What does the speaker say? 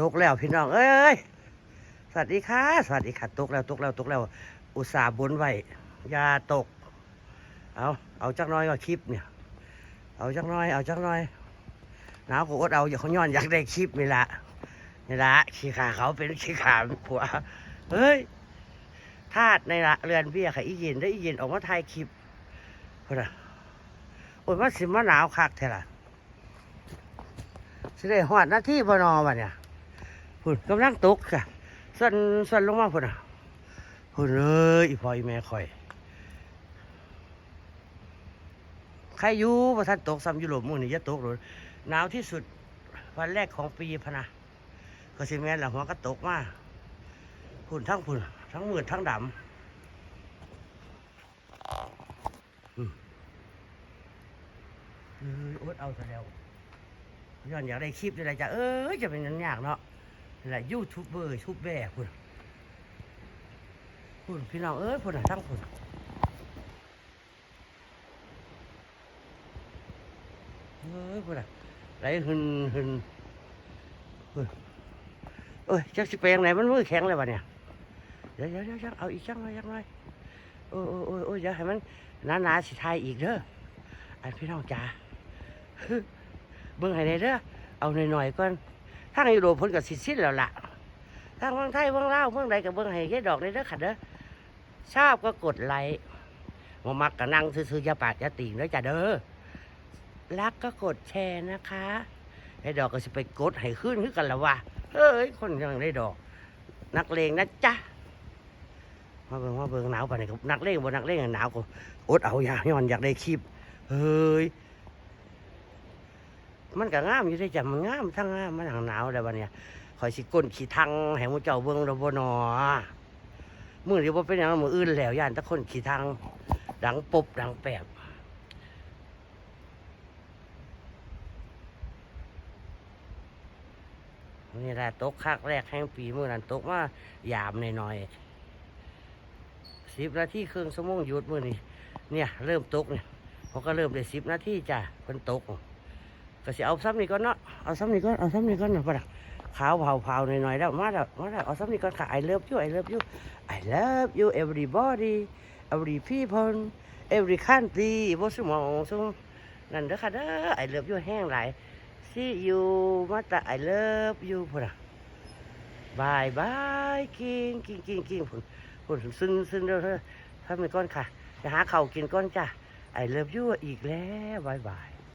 ตกแล้วพี่น้อง เอ้ยสวัสดีค่ะสวัสดีค่ะตกแล้วตกแล้วตกแล้ว อุตส่าห์บนไว้อย่าตก เอาเอาจักน้อยก็คลิปเนี่ย เอาจักน้อย เอาจักน้อยหนาวก็อดเอาอย่าเขาย้อนอยากได้คลิปนี่ละนี่ละขี้ขาเขาเป็นขี้ขาผัวเฮ้ยทาดในละเรือนเบี้ยค่ะอีเย็นได้อีเย็นออกมาถ่ายคลิปพุ่นอะโอ้ยมันสิมาหนาวคักแท้ล่ะสิได้หอดหน้าที่บนอวะเนี่ย พุ่นกำลังตกค่ะสั่นสั่นลงมาพุ่นอะพุ่นเลยอีพ่ออีแม่คอยใครอยู่ประท่านตกซ้ำยุโรปมุ่งนี่จะตกเลยหนาวที่สุดวันแรกของปีพนะก็สิแม่นละหัวก็ตกมาพุ่นทั้งพุ่นทั้งมืดทั้งดำอืมเอ้ยอดเอาซะแล้วย้อนอยากได้คลิปอะไรจ้ะเอ้ยจะเป็นนันยากเนาะ และยูทูบเบอร์ทูบแบร์พุ่นพุ่นพี่น้องเอ้ยพุ่นน่ะทั้งพุ่นเฮ้ยพุ่นอะไหลหึนหึนเอ้ยจักสิไปยังไหนมันมือแข็งเลยวะเนี่ยเดี๋ยวเดี๋ยวเดี๋ยวจักเอาอีกจังหน่อยจังหน่อยโอ้ยโอ้ยโอ้ยโอ้ยอย่าให้มันหนาหนาๆสิทายอีกเด้ออันพี่น้องจ๋าเบิ่งให้ได้เด้อเอาหน่อยๆก่อน ทางยุโรปพิ่นก็สิสิ้นแล้วล่ะทางเมืองไทยเมืองลาวเมืองใดก็เบิ่งให้แค่ดอกเลยเด้อค่ะเด้อชอบก็กดไลค์บ่มักก็นั่งซื่อๆอยาปากอย่าติ่งเด้อจ้ะเด้อรักก็กดแชร์นะคะไอ้ดอกก็จะไปกดให้ขึ้นขึ้นกันละวะเฮ้ยคนยังได้ดอก นักเลงนะจ๊ะมาเบิ่งมาเบิ่งหนาวปานนี้ครับนักเลงบ่นักเลงหนาวก็อดเอาอย่าย้อนอยากได้คลิปเฮ้ย มันก็งามอยู่ได้จ้ะมันงามทั้งงามมันหางหนาวแล้ววันเนี้ยคอยสิก้นขี้ทังให้หมูเจ้าเบิ่งราบ่หนอมือเดียวบ่เป็นอย่างมืออื่นแล้วย่านตะคนขี้ทังดังปบดังแปบนี่แหละตกคักแรกแห่งปีเมื่อนั้นตกมายามหน่อยๆสิบนาทีครึ่งชั่วโมงหยุดมื่อนี้เนี่ย เริ่มตกเนี่ยเขาก็เริ่มได้สิบนาทีจ้ะเพิ่นตก ก็สิเอาซ้ำนี่ก่อนเนาะเอาซ้ำนี่ก่อนเอาซ้ำนี่ก่อนเนาะปะน่ะขาวเผาเผาๆหน่อยๆแล้วมาแล้วมาแล้วเอาซ้ำนี่ก่อนค่ะ I love you I love you I love you everybody every people every country บ่สมองซุมนั่นเด้อค่ะเด้อ I love you แห้งหลาย see you มาตา I love you พุ่นอะบายบายกินกินกินกินพุ่นพุ่นซึ่งซึ่งเด้อเธอทำไปก่อนค่ะจะหาเข้ากินก่อนจ้ะ I love you อีกแล้วบายบาย